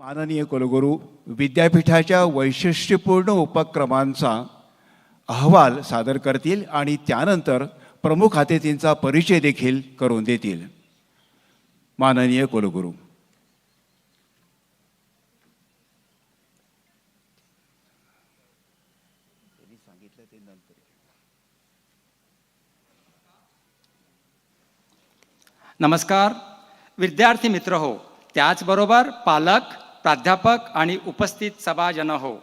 माननीय कुलगुरू विद्यापीठाच्या वैशिष्ट्यपूर्ण उपक्रमांचा अहवाल सादर करतील आणि त्यानंतर प्रमुख अतिथींचा परिचय देखील करून देतील. माननीय कुलगुरू. नमस्कार. विद्यार्थी मित्र हो त्याचबरोबर पालक प्राध्यापक आणि उपस्थित सभाजन हो.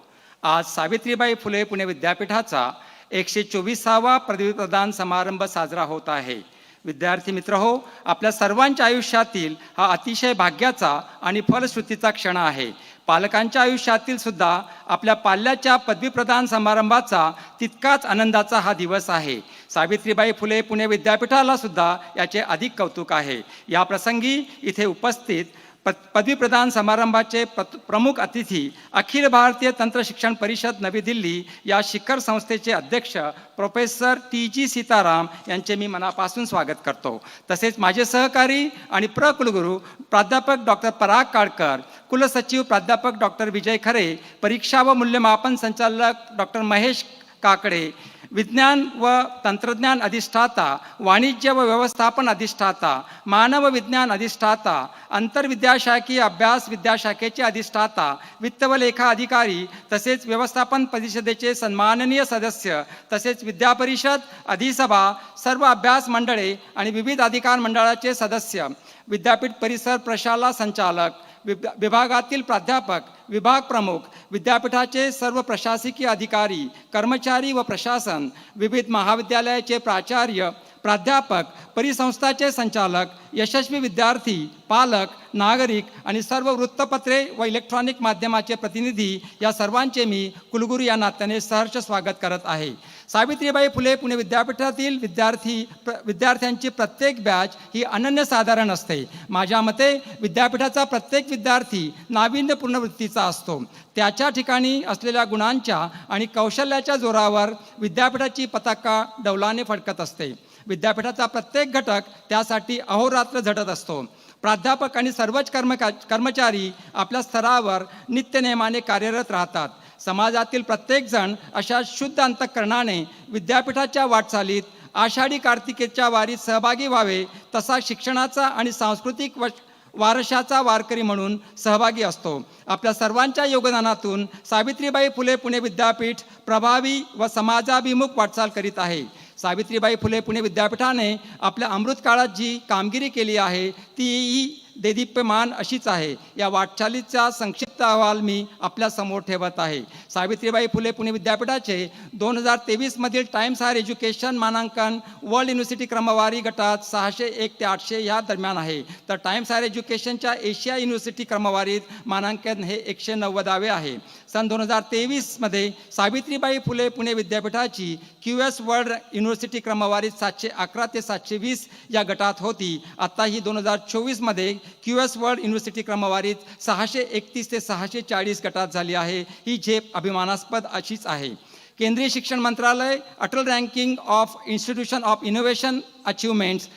आज सावित्रीबाई फुले पुणे विद्यापीठाचा एकशे चोवीसावा पदवी प्रदान समारंभ साजरा होत आहे. विद्यार्थी मित्र हो आपल्या सर्वांच्या आयुष्यातील हा अतिशय भाग्याचा आणि फलश्रुतीचा क्षण आहे. पालकांच्या आयुष्यातील सुद्धा आपल्या पाल्याच्या पदवीप्रदान समारंभाचा तितकाच आनंदाचा हा दिवस आहे. सावित्रीबाई फुले पुणे विद्यापीठाला सुद्धा याचे अधिक कौतुक आहे. या प्रसंगी इथे उपस्थित प पदवीप्रदान समारंभाचे प्रमुख अतिथी अखिल भारतीय तंत्र शिक्षण परिषद नवी दिल्ली या शिखर संस्थेचे अध्यक्ष प्रोफेसर टी जी सीताराम यांचे मी मनापासून स्वागत करतो. तसेच माझे सहकारी आणि प्रकुलगुरू प्राध्यापक डॉक्टर पराग काळकर कुलसचिव प्राध्यापक डॉक्टर विजय खरे परीक्षा व मूल्यमापन संचालक डॉक्टर महेश काकडे विज्ञान व तंत्रज्ञान अधिष्ठाता वाणिज्य व व्यवस्थापन अधिष्ठाता मानव विज्ञान अधिष्ठाता आंतरविद्याशाखीय अभ्यास विद्याशाखेचे अधिष्ठाता वित्त व लेखा अधिकारी तसेच व्यवस्थापन परिषदेचे सन्माननीय सदस्य तसेच विद्यापरिषद अधिसभा सर्व अभ्यास मंडळे आणि विविध अधिकार मंडळाचे सदस्य विद्यापीठ परिसर प्रशाला संचालक विभ- विभागातील प्राध्यापक विभाग प्रमुख विद्यापीठाचे सर्व प्रशासकीय अधिकारी कर्मचारी व प्रशासन विविध महाविद्यालयाचे प्राचार्य प्राध्यापक परिसंस्थाचे संचालक यशस्वी विद्यार्थी पालक नागरिक आणि सर्व वृत्तपत्रे व इलेक्ट्रॉनिक माध्यमाचे प्रतिनिधी या सर्वांचे मी कुलगुरू या नात्याने सहर्ष स्वागत करत आहे. सावित्रीबाई फुले पुणे विद्यापीठातील विद्यार्थी प्र विद्यार्थ्यांची प्रत्येक बॅच ही अनन्यसाधारण असते. माझ्या मते विद्यापीठाचा प्रत्येक विद्यार्थी नाविन्यपूर्ण वृत्तीचा असतो. त्याच्या ठिकाणी असलेल्या गुणांच्या आणि कौशल्याच्या जोरावर विद्यापीठाची पताका डौलाने फडकत असते. विद्यापीठाचा प्रत्येक घटक त्यासाठी अहोरात्र झटत असतो. प्राध्यापक आणि सर्वच कर्मका कर्मचारी आपल्या स्तरावर नित्यनेमाने कार्यरत राहतात. समाजातील प्रत्येकजण अशा शुद्ध अंतःकरणाने विद्यापीठाच्या वाटचालीत आषाढी कार्तिकेच्या वारीत सहभागी व्हावे तसा शिक्षणाचा आणि सांस्कृतिक व वारशाचा वारकरी म्हणून सहभागी असतो. आपल्या सर्वांच्या योगदानातून सावित्रीबाई फुले पुणे विद्यापीठ प्रभावी व समाजाभिमुख वाटचाल करीत आहे. सावित्रीबाई फुले पुणे विद्यापीठाने आपल्या अमृतकाळात जी कामगिरी केली आहे ती देदीप्यमान अशीच आहे. या वाटचालीचा संक्षिप्त अहवाल मी आपल्यासमोर ठेवत आहे. सावित्रीबाई फुले पुणे विद्यापीठाचे दोन हजार तेवीसमधील टाइम्स हायर एज्युकेशन मानांकन वर्ल्ड युनिव्हर्सिटी क्रमवारी गटात सहाशे एक ते आठशे या दरम्यान आहे. तर टाइम्स हायर एज्युकेशनच्या एशिया युनिव्हर्सिटी क्रमवारीत मानांकन हे एकशे नव्वदावे आहे. सन दोन हजार तेवीसमध्ये सावित्रीबाई फुले पुणे विद्यापीठाची क्यू एस वर्ल्ड युनिव्हर्सिटी क्रमवारीत सातशे अकरा ते सातशे वीस या गटात होती. आता ही दोन हजार चोवीसमध्ये क्यू एस वर्ल्ड युनिव्हर्सिटी क्रमवारीत सहाशे एकतीस ते सहाशे चाळीस गटात झाली आहे. ही झेप अभिमानास्पद अशीच आहे. केंद्रीय शिक्षण मंत्रालय Atal ranking of institution of innovation achievements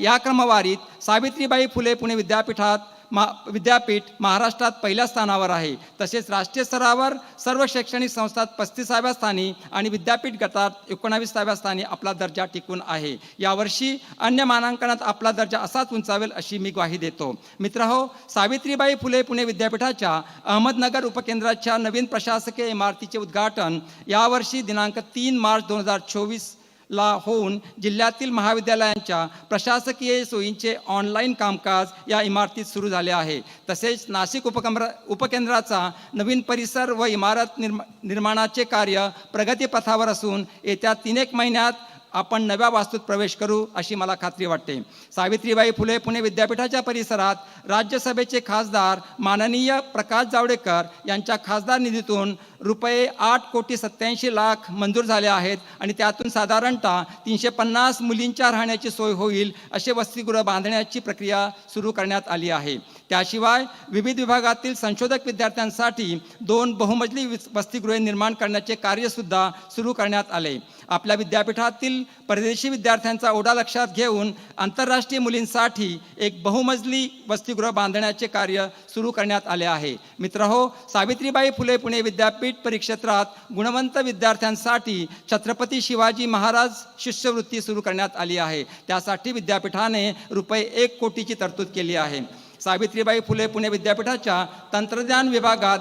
या क्रमवारीत सावित्रीबाई फुले पुणे विद्यापीठात मा विद्यापीठ महाराष्ट्रात पहिल्या स्थानावर आहे. तसेच राष्ट्रीय स्तरावर सर्व शैक्षणिक संस्थात पस्तीसाव्या स्थानी आणि विद्यापीठ गटात एकोणावीसाव्या स्थानी आपला दर्जा टिकून आहे. यावर्षी अन्य मानांकनात आपला दर्जा असाच उंचावेल अशी मी ग्वाही देतो. मित्रहो सावित्रीबाई फुले पुणे विद्यापीठाच्या अहमदनगर उपकेंद्राच्या नवीन प्रशासकीय इमारतीचे उद्घाटन यावर्षी दिनांक तीन मार्च दोन हजार चोवीस ला होऊन जिल्ह्यातील महाविद्यालयांच्या प्रशासकीय सोयींचे ऑनलाईन कामकाज या इमारतीत सुरू झाले आहे. तसेच नाशिक उपकेंद्र उपकेंद्राचा नवीन परिसर व इमारत निर्मा निर्माणाचे कार्य प्रगतीपथावर असून येत्या तीन एक महिन्यात आपण नव्या वास्तूत प्रवेश करू अशी मला खात्री वाटते. सावित्रीबाई फुले पुणे विद्यापीठाच्या परिसरात राज्यसभेचे खासदार माननीय प्रकाश जावडेकर यांच्या खासदार निधीतून रुपये आठ कोटी सत्याऐंशी लाख मंजूर झाले आहेत आणि त्यातून साधारणतः तीनशे पन्नास मुलींच्या राहण्याची सोय होईल असे वसतिगृह बांधण्याची प्रक्रिया सुरू करण्यात आली आहे. त्याशिवाय विविध विभागातील संशोधक विद्यार्थ्यांसाठी दोन बहुमजली वसतिगृहे निर्माण करण्याचे कार्यसुद्धा सुरू करण्यात आले. आपल्या विद्यापीठातील परदेशी विद्यार्थ्यांचा ओढा लक्षात घेऊन आंतरराष्ट्रीय मुलींसाठी एक बहुमजली वसतिगृह बांधण्याचे कार्य सुरू करण्यात आले आहे. मित्रहो सावित्रीबाई फुले पुणे विद्यापीठ परिक्षेत्रात गुणवंत विद्यार्थ्यांसाठी छत्रपती शिवाजी महाराज शिष्यवृत्ती सुरू करण्यात आली आहे. त्यासाठी विद्यापीठाने रुपये एक कोटीची तरतूद केली आहे. सावित्रीबाई फुले पुणे विद्यापीठाच्या तंत्रज्ञान विभागात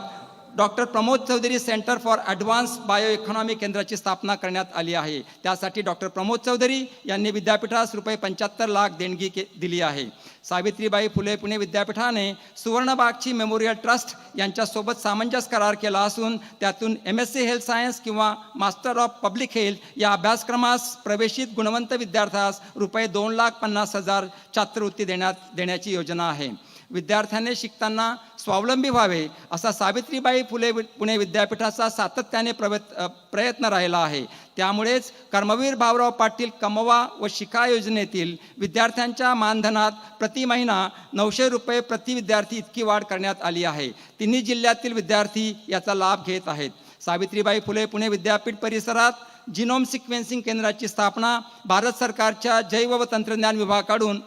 doctor Pramod Chaudhari centre for advance bio economy केंद्राची स्थापना करण्यात आली आहे. त्यासाठी डॉक्टर प्रमोद चौधरी यांनी विद्यापीठास रुपये पंच्याहत्तर लाख देणगी के दिली आहे. सावित्रीबाई फुले पुणे विद्यापीठाने सुवर्णबागची मेमोरियल ट्रस्ट यांच्यासोबत सामंजस्य करार केला असून त्यातून M S C health science किंवा मास्टर ऑफ पब्लिक हेल्थ या अभ्यासक्रमास प्रवेशित गुणवंत विद्यार्थ्यास रुपये दोन लाख पन्नास हजार छात्रवृत्ती देण्यात देण्याची योजना आहे. विद्यार्थ्याने शिकताना स्वावलंबी व्हावे असा सावित्रीबाई फुले पुणे विद्यापीठाचा सातत्याने प्रवत प्रयत्न राहिला आहे. त्यामुळेच कर्मवीर भाऊराव पाटील कमवा व शिका योजनेतील विद्यार्थ्यांच्या मानधनात प्रति महिना नऊशे रुपये प्रति विद्यार्थी इतकी वाढ करण्यात आली आहे. तिन्ही जिल्ह्यातील विद्यार्थी याचा लाभ घेत आहेत. सावित्रीबाई फुले पुणे विद्यापीठ परिसरात जिनोम सिक्वेन्सिंग केंद्राची स्थापना भारत सरकारच्या जैव व तंत्रज्ञान विभागाकडून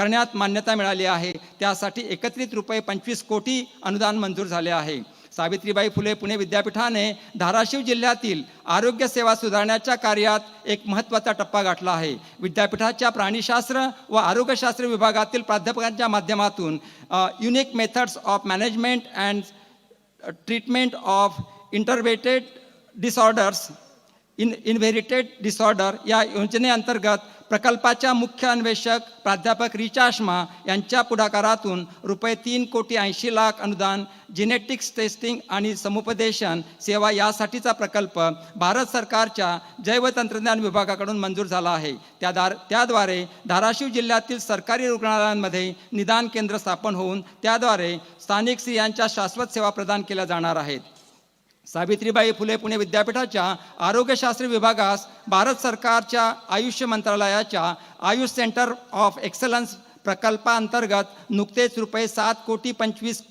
करण्यात मान्यता मिळाली आहे. त्यासाठी एकत्रित रुपये पंचवीस कोटी अनुदान मंजूर झाले आहे. सावित्रीबाई फुले पुणे विद्यापीठाने धाराशिव जिल्ह्यातील आरोग्य सेवा सुधारण्याच्या कार्यात एक महत्त्वाचा टप्पा गाठला आहे. विद्यापीठाच्या प्राणीशास्त्र व आरोग्यशास्त्र विभागातील प्राध्यापकांच्या माध्यमातून unique methods of management and treatment of inherited disorders in inherited disorder या योजनेअंतर्गत प्रकल्पाच्या मुख्य अन्वेषक प्राध्यापक रिचा यांच्या पुढाकारातून रुपये तीन कोटी ऐंशी लाख अनुदान जिनेटिक्स टेस्टिंग आणि समुपदेशन सेवा यासाठीचा प्रकल्प भारत सरकारच्या जैवतंत्रज्ञान विभागाकडून मंजूर झाला आहे. त्या दार त्याद्वारे धाराशिव जिल्ह्यातील सरकारी रुग्णालयांमध्ये निदान केंद्र स्थापन होऊन त्याद्वारे स्थानिक स्त्रियांच्या शाश्वत सेवा प्रदान केल्या जाणार आहेत. सावित्रीबाई फुले पुणे विद्यापीठाच्या आरोग्यशास्त्र विभागास भारत सरकारच्या आयुष्य मंत्रालयाच्या आयुष सेंटर ऑफ एक्सलन्स प्रकल्पाअंतर्गत नुकतेच रुपये सात कोटी पंचवीस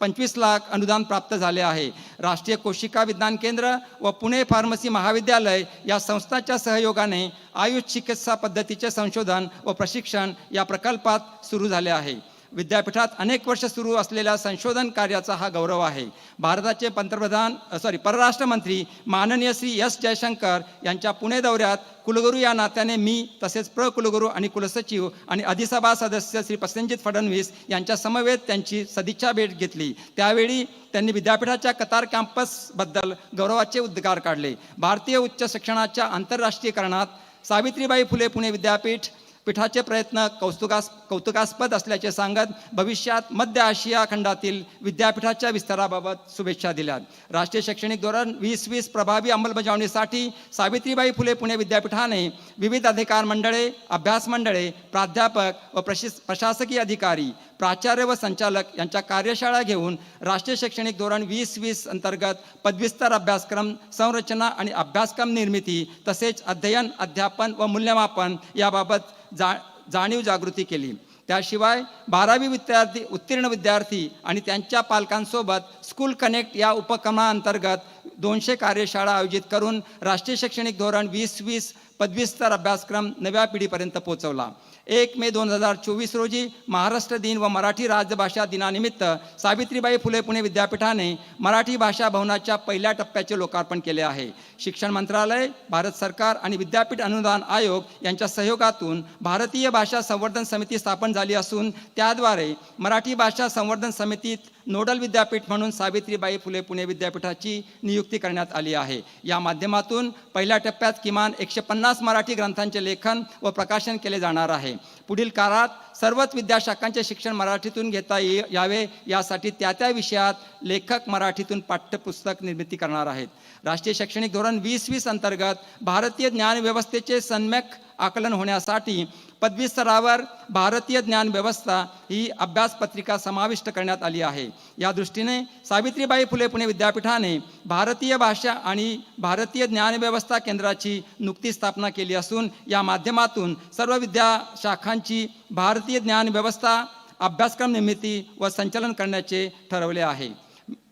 पंचवीस लाख अनुदान प्राप्त झाले आहे. राष्ट्रीय कोशिका विज्ञान केंद्र व पुणे फार्मसी महाविद्यालय या संस्थाच्या सहयोगाने आयुष चिकित्सा पद्धतीचे संशोधन व प्रशिक्षण या प्रकल्पात सुरू झाले आहे. विद्यापीठात अनेक वर्ष सुरू असलेल्या संशोधन कार्याचा हा गौरव आहे. भारताचे पंतप्रधान सॉरी परराष्ट्र मंत्री माननीय श्री एस जयशंकर यांच्या पुणे दौऱ्यात कुलगुरू या नात्याने मी तसेच प्र कुलगुरू आणि कुलसचिव आणि अधिसभा सदस्य श्री प्रसंजित फडणवीस यांच्या समवेत त्यांची सदिच्छा भेट घेतली. त्यावेळी त्यांनी विद्यापीठाच्या कतार कॅम्पसबद्दल गौरवाचे उद्गार काढले. भारतीय उच्च शिक्षणाच्या आंतरराष्ट्रीयकरणात सावित्रीबाई फुले पुणे विद्यापीठ पीठाचे प्रयत्न कौतुकास कौतुकास्पद असल्याचे सांगत भविष्यात मध्य आशिया खंडातील विद्यापीठाच्या विस्ताराबाबत शुभेच्छा दिल्यात. राष्ट्रीय शैक्षणिक धोरण वीस वीस प्रभावी अंमलबजावणीसाठी सावित्रीबाई फुले पुणे विद्यापीठाने विविध अधिकार मंडळे अभ्यास मंडळे प्राध्यापक व प्रशिस प्रशासकीय अधिकारी प्राचार्य व संचालक यांच्या कार्यशाळा घेऊन राष्ट्रीय शैक्षणिक धोरण वीस वीस अंतर्गत पदविस्तर अभ्यासक्रम संरचना आणि अभ्यासक्रम निर्मिती तसेच अध्ययन अध्यापन व मूल्यमापन याबाबत जा जाणीव जागृती केली. त्याशिवाय बारावी विद्यार्थी उत्तीर्ण विद्यार्थी आणि त्यांच्या पालकांसोबत स्कूल कनेक्ट या उपक्रमाअंतर्गत दोनशे कार्यशाळा आयोजित करून राष्ट्रीय शैक्षणिक धोरण वीस वीस पदवीस्तर अभ्यासक्रम नव्या पिढीपर्यंत पोहोचवला. एक मे दोन हजार चोवीस रोजी महाराष्ट्र दिन व मराठी राजभाषा दिनानिमित्त सावित्रीबाई फुले पुणे विद्यापीठाने मराठी भाषा भवनाच्या पहिल्या टप्प्याचे लोकार्पण केले आहे. शिक्षण मंत्रालय भारत सरकार आणि विद्यापीठ अनुदान आयोग यांच्या सहयोगातून भारतीय भाषा संवर्धन समिती स्थापन झाली असून त्याद्वारे मराठी भाषा संवर्धन समितीत नोडल विद्यापीठ म्हणून सावित्रीबाई फुले पुणे विद्यापीठाची नियुक्ती करण्यात आली आहे. या माध्यमातून पहिल्या टप्प्यात किमान एकशे पन्नास मराठी ग्रंथांचे लेखन व प्रकाशन केले जाणार आहे. पुढील काळात सर्वच विद्याशाखांचे शिक्षण मराठीतून घेता ये यावे यासाठी त्या त्या विषयात लेखक मराठीतून पाठ्यपुस्तक निर्मिती करणार आहेत. राष्ट्रीय शैक्षणिक धोरण वीस वीस अंतर्गत भारतीय ज्ञानव्यवस्थेचे सम्यक आकलन होण्यासाठी पदवी स्तरावर भारतीय ज्ञान व्यवस्था ही अभ्यासपत्रिका समाविष्ट करण्यात आली आहे. या दृष्टीने सावित्रीबाई फुले पुणे विद्यापीठाने भारतीय भाषा आणि भारतीय ज्ञानव्यवस्था केंद्राची नुकती स्थापना केली असून या माध्यमातून सर्व विद्याशाखांची भारतीय ज्ञानव्यवस्था अभ्यासक्रम निर्मिती व संचालन करण्याचे ठरवले आहे.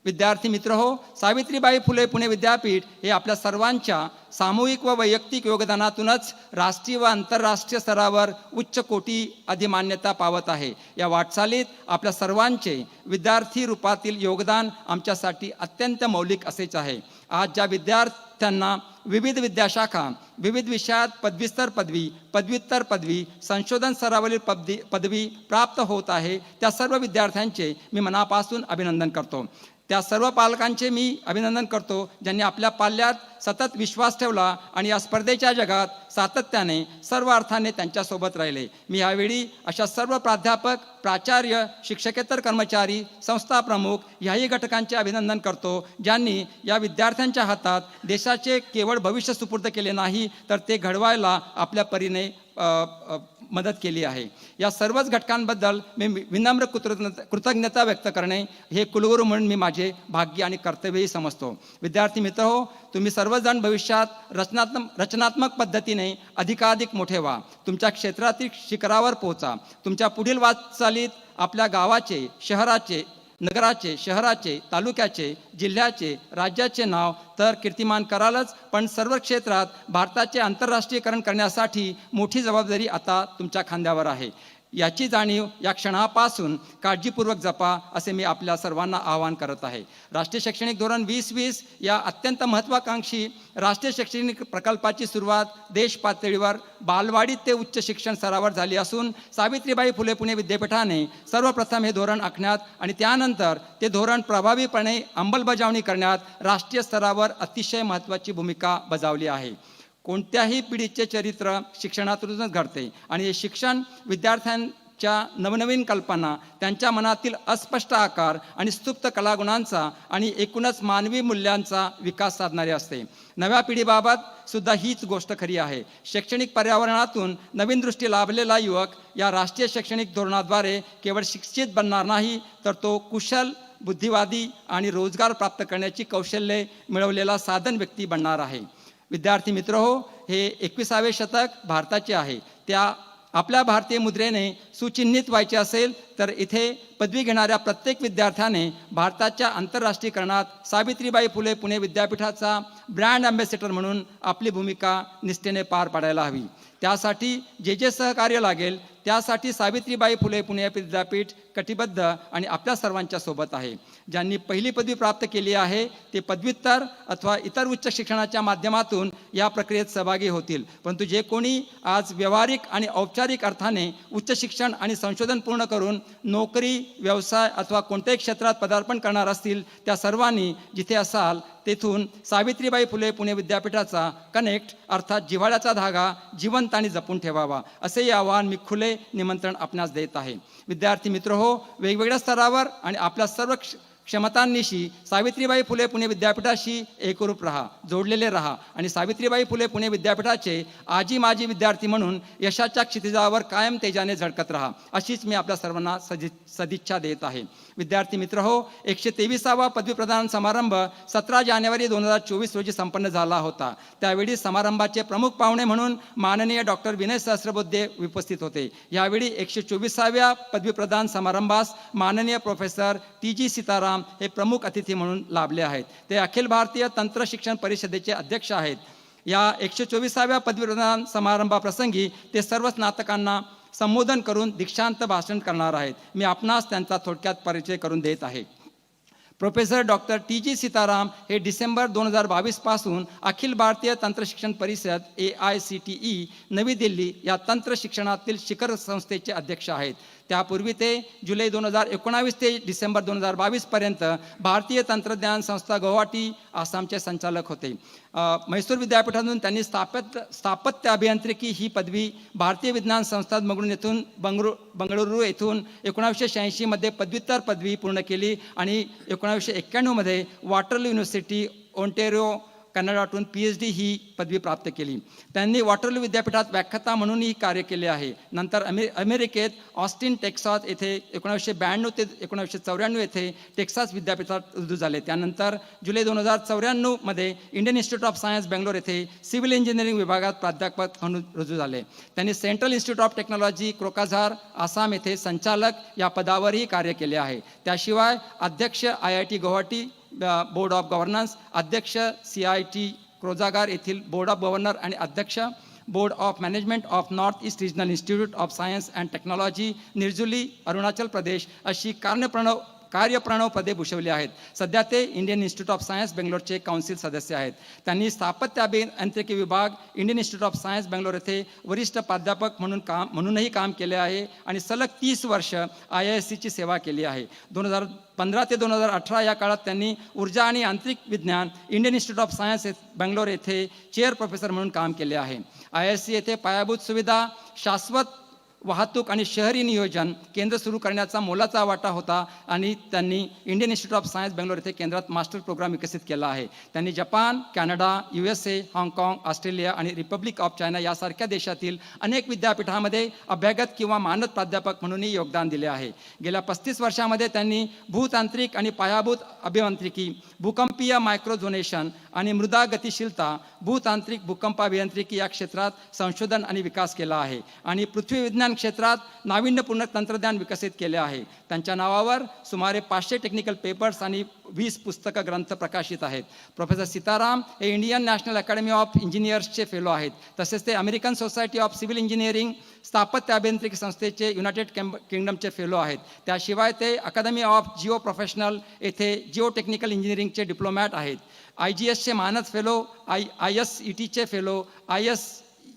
विद्यार्थी मित्र हो सावित्रीबाई फुले पुणे विद्यापीठ हे आपल्या सर्वांच्या सामूहिक व वैयक्तिक योगदानातूनच राष्ट्रीय व आंतरराष्ट्रीय स्तरावर उच्च कोटी अधिमान्यता पावत आहे. या वाटचालीत आपल्या सर्वांचे विद्यार्थी रूपातील योगदान आमच्यासाठी अत्यंत मौलिक असेच आहे. आज ज्या विद्यार्थ्यांना विविध विद्याशाखा विविध विषयात पदवीस्तर पदवी पदव्युत्तर पदवी संशोधन स्तरावरील पदवी पदवी प्राप्त होत आहे त्या सर्व विद्यार्थ्यांचे मी मनापासून अभिनंदन करतो. त्या सर्व पालकांचे मी अभिनंदन करतो ज्यांनी आपल्या पाल्यात सतत विश्वास ठेवला आणि या स्पर्धेच्या जगात सातत्याने सर्व अर्थाने त्यांच्यासोबत राहिले. मी यावेळी अशा सर्व प्राध्यापक प्राचार्य शिक्षकेतर कर्मचारी संस्था प्रमुख याही घटकांचे अभिनंदन करतो ज्यांनी या विद्यार्थ्यांच्या हातात देशाचे केवळ भविष्य सुपूर्द केले नाही तर ते घडवायला आपल्या परीने मदत केली आहे. या सर्वच घटकांबद्दल मी विनम्र कृतज्ञता कृतज्ञता व्यक्त करणे हे कुलगुरू म्हणून मी माझे भाग्य आणि कर्तव्यही समजतो. विद्यार्थी मित्र हो तुम्ही सर्वजण भविष्यात रचनात्मक रचनात्मक पद्धतीने अधिकाधिक मोठे व्हा. तुमच्या क्षेत्रातील शिखरावर पोहोचा. तुमच्या पुढील वाटचालीत आपल्या गावाचे शहराचे नगराचे शहराचे तालुक्याचे जिल्ह्याचे राज्याचे नाव तर कीर्तिमान करालच पण सर्व क्षेत्रात भारताचे आंतरराष्ट्रीयकरण करण्यासाठी मोठी जबाबदारी आता तुमच्या खांद्यावर आहे. याची जाणीव या क्षणापासून काळजीपूर्वक जपा असे मी आपल्या सर्वांना आवाहन करत आहे. राष्ट्रीय शैक्षणिक धोरण वीस वीस या अत्यंत महत्त्वाकांक्षी राष्ट्रीय शैक्षणिक प्रकल्पाची सुरुवात देश पातळीवर बालवाडी ते उच्च शिक्षण स्तरावर झाली असून सावित्रीबाई फुले पुणे विद्यापीठाने सर्वप्रथम हे धोरण आखण्यात आणि त्यानंतर ते धोरण प्रभावीपणे अंमलबजावणी करण्यात राष्ट्रीय स्तरावर अतिशय महत्त्वाची भूमिका बजावली आहे. कोणत्याही पिढीचे चरित्र शिक्षणातूनच घडते. आणि हे शिक्षण विद्यार्थ्यांच्या नवनवीन कल्पना त्यांच्या मनातील अस्पष्ट आकार आणि स्तुप्त कलागुणांचा आणि एकूणच मानवी मूल्यांचा विकास साधणारे असते. नव्या पिढीबाबत सुद्धा हीच गोष्ट खरी आहे. शैक्षणिक पर्यावरणातून नवीन दृष्टी लाभलेला युवक या राष्ट्रीय शैक्षणिक धोरणाद्वारे केवळ शिक्षित बनणार नाही तर तो कुशल बुद्धिवादी आणि रोजगार प्राप्त करण्याची कौशल्ये मिळवलेला साधन व्यक्ती बनणार आहे. विद्यार्थी मित्र हो हे एकविसावे शतक भारताचे आहे. त्या आपल्या भारतीय मुद्रेने सुचिन्हित व्हायचे असेल तर इथे पदवी घेणाऱ्या प्रत्येक विद्यार्थ्याने भारताच्या आंतरराष्ट्रीयकरणात सावित्रीबाई फुले पुणे विद्यापीठाचा ब्रँड अँबॅसेडर म्हणून आपली भूमिका निष्ठेने पार पाडायला हवी. त्यासाठी जे जे सहकार्य लागेल त्यासाठी सावित्रीबाई फुले पुणे विद्यापीठ कटिबद्ध आणि आपल्या सर्वांच्या सोबत आहे. ज्यांनी पहिली पदवी प्राप्त केली आहे ते पदव्युत्तर अथवा इतर उच्च शिक्षणाच्या माध्यमातून या प्रक्रियेत सहभागी होतील. परंतु जे कोणी आज व्यावहारिक आणि औपचारिक अर्थाने उच्च शिक्षण आणि संशोधन पूर्ण करून नोकरी व्यवसाय अथवा कोणत्याही क्षेत्रात पदार्पण करणार असतील त्या सर्वांनी जिथे असाल तेथून सावित्रीबाई फुले पुणे विद्यापीठाचा कनेक्ट अर्थात जिव्हाळ्याचा धागा जिवंत आणि जपून ठेवावा असेही आवाहन मी खुले निमंत्रण आपणास देत आहे. विद्यार्थी मित्र हो वेगवेगळ्या स्तरावर आणि आपल्या सर्व क्ष क्षमतांनिशी सावित्रीबाई फुले पुणे विद्यापीठाशी एकरूप राहा जोडलेले राहा आणि सावित्रीबाई फुले पुणे विद्यापीठाचे आजी माजी विद्यार्थी म्हणून यशाच्या क्षितिजावर कायम तेजाने झळकत राहा अशीच मी आपल्या सर्वांना सदि सदिच्छा देत आहे. विद्यार्थी मित्र हो एकशे तेविसावा पदवीप्रदान समारंभ सतरा जानेवारी दोन हजार चोवीस रोजी संपन्न झाला होता. त्यावेळी समारंभाचे प्रमुख पाहुणे म्हणून माननीय डॉक्टर विनय सहस्रबुद्धे उपस्थित होते. यावेळी एकशे चोवीसाव्या पदवीप्रदान समारंभास माननीय प्रोफेसर टी जी सीताराम हे प्रमुख अतिथी म्हणून लाभले आहेत. ते अखिल भारतीय तंत्र शिक्षण परिषदेचे अध्यक्ष आहेत. या एकशे चोवीसाव्या पदवीप्रदान समारंभाप्रसंगी ते सर्व स्नातकांना संबोधन करून दीक्षांत भाषण करणार आहेत. मी आपणास त्यांचा थोडक्यात परिचय करून देत आहे. Professor doctor T G Sitaram हे डिसेंबर दोन हजार बावीसपासून अखिल भारतीय तंत्रशिक्षण परिषद A I C T E नवी दिल्ली या तंत्र शिक्षणातील शिखर संस्थेचे अध्यक्ष आहेत. त्यापूर्वी ते जुलै दोन हजार एकोणावीस ते डिसेंबर दोन हजार बावीसपर्यंत भारतीय तंत्रज्ञान संस्था गुवाहाटी आसामचे संचालक होते. म्हैसूर विद्यापीठातून त्यांनी स्थापत्य स्थापत्य अभियांत्रिकी ही पदवी भारतीय विज्ञान संस्था बंगळूर येथून बंगळू बंगळुरू येथून एकोणावीसशे शहाऐंशीमध्ये पदव्युत्तर पदवी पूर्ण केली आणि एकोणावीसशे एक्क्याण्णवमध्ये वॉटर युनिव्हर्सिटी ओंटेरिओ कन्नडातून पी एच डी ही पदवी प्राप्त केली. त्यांनी वॉटरलू विद्यापीठात व्याख्याता म्हणूनही कार्य केले आहे. नंतर अमे अमेरिकेत ऑस्टिन टेक्सास येथे एकोणीसशे ब्याण्णव ते एकोणीसशे चौऱ्याण्णव येथे टेक्सास विद्यापीठात रुजू झाले. त्यानंतर जुलै दोन हजार चौऱ्याण्णवमध्ये Indian Institute of Science Bangalore येथे सिव्हिल इंजिनिअरिंग विभागात प्राध्यापक म्हणून रुजू झाले. त्यांनी Central Institute of Technology Kokrajhar Assam येथे संचालक या पदावरही कार्य केले आहे. त्याशिवाय अध्यक्ष I I T Guwahati board of governance अध्यक्ष सी आय टी क्रोजागार येथील बोर्ड ऑफ गव्हर्नर आणि अध्यक्ष board of management of north east regional institute of science and technology Nirjuli Arunachal Pradesh अशी कार्यप्रणव कार्यप्रणव पदे भूषवली आहेत. सध्या ते इंडियन इन्स्टिट्यूट ऑफ सायन्स बेंगलोरचे काउन्सिल सदस्य आहेत. त्यांनी स्थापत्य अभियांत्रिकी विभाग Indian Institute of Science Bangalore येथे वरिष्ठ प्राध्यापक म्हणून काम म्हणूनही काम केले आहे आणि सलग तीस वर्ष आय आय एस सीची सेवा केली आहे. दोन हजार पंधरा ते दोन हजार अठरा या काळात त्यांनी ऊर्जा आणि यांत्रिक विज्ञान Indian institute of science Bangalore येथे चेअर प्रोफेसर म्हणून काम केले आहे. आय एस सी येथे पायाभूत सुविधा शाश्वत वाहतूक आणि शहरी नियोजन केंद्र सुरू करण्याचा मोलाचा वाटा होता आणि त्यांनी Indian institute of science Bangalore येथे केंद्रात मास्टर प्रोग्राम विकसित केला आहे. त्यांनी Japan Canada U S A हाँगकाँग ऑस्ट्रेलिया आणि रिपब्लिक ऑफ चायना यासारख्या देशातील अनेक विद्यापीठामध्ये अभ्यागत किंवा मानद प्राध्यापक म्हणूनही योगदान दिले आहे. गेल्या पस्तीस वर्षामध्ये त्यांनी भूतांत्रिक आणि पायाभूत अभियांत्रिकी भूकंपीय मायक्रोझोनेशन आणि मृदा गतिशीलता भूतांत्रिक भूकंप अभियांत्रिकी या क्षेत्रात संशोधन आणि विकास केला आहे. आणि पृथ्वी विज्ञान क्षेत्रात नाविन्यपूर्ण तंत्रज्ञान विकसित केले आहे. त्यांच्या नावावर सुमारे पाचशे टेक्निकल पेपर्स आणि वीस पुस्तकं ग्रंथ प्रकाशित आहेत. प्रोफेसर सीताराम हे इंडियन नॅशनल अकॅडमी ऑफ इंजिनियर्सचे फेलो आहेत. तसेच ते American society of civil engineering स्थापत्य अभियांत्रिकी संस्थेचे युनायटेड केंब किंगडमचे फेलो आहेत. त्याशिवाय ते अकादमी ऑफ जिओ प्रोफेशनल येथे जिओ टेक्निकल इंजिनिअरिंगचे डिप्लोमॅट आहेत. आय जी एसचे मानद fellow I I S E टीचे fellow I S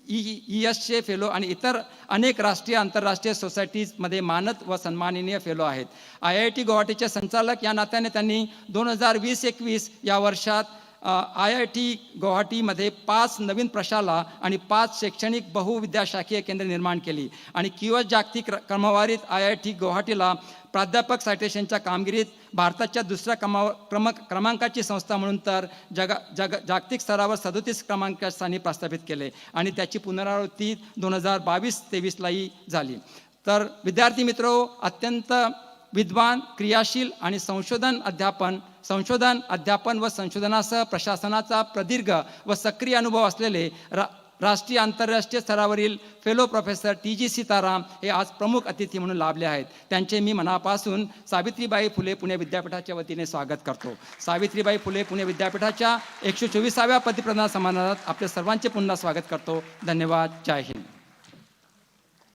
E E एसचे फेलो आणि इतर अनेक राष्ट्रीय आंतरराष्ट्रीय सोसायटीजमध्ये मानद व सन्माननीय फेलो आहेत. आय आय टी गुवाहाटीचे संचालक या नात्याने त्यांनी दोन हजार वीस एकवीस या वर्षात आय आय टी गुवाहाटीमध्ये पाच नवीन प्रशाला आणि पाच शैक्षणिक बहुविद्याशाखीय केंद्र निर्माण केली. आणि किवस जागतिक क्रमवारीत आय आय टी गुवाहाटीला प्राध्यापक सायटेशनच्या कामगिरीत भारताच्या दुसऱ्या क्रमा क्रम क्रमांकाची संस्था म्हणून तर जगा जग जागतिक स्तरावर सदोतीस क्रमांकाच्या स्थानी प्रस्थापित केले आणि त्याची पुनरावृत्ती दोन हजार बावीस तेवीसलाही झाली. तर विद्यार्थी मित्र अत्यंत विद्वान क्रियाशील आणि संशोधन अध्यापन संशोधन अध्यापन व संशोधनासह प्रशासनाचा प्रदीर्घ व सक्रिय अनुभव असलेले रा राष्ट्रीय आंतरराष्ट्रीय स्तरावरील fellow professor T G Sitaram हे आज प्रमुख अतिथी म्हणून लाभले आहेत. त्यांचे मी मनापासून सावित्रीबाई फुले पुणे विद्यापीठाच्या वतीने स्वागत करतो. सावित्रीबाई फुले पुणे विद्यापीठाच्या एकशे चोवीसाव्या पदप्रदान समारंभात आपल्या सर्वांचे पुन्हा स्वागत करतो. धन्यवाद. जय हिंद.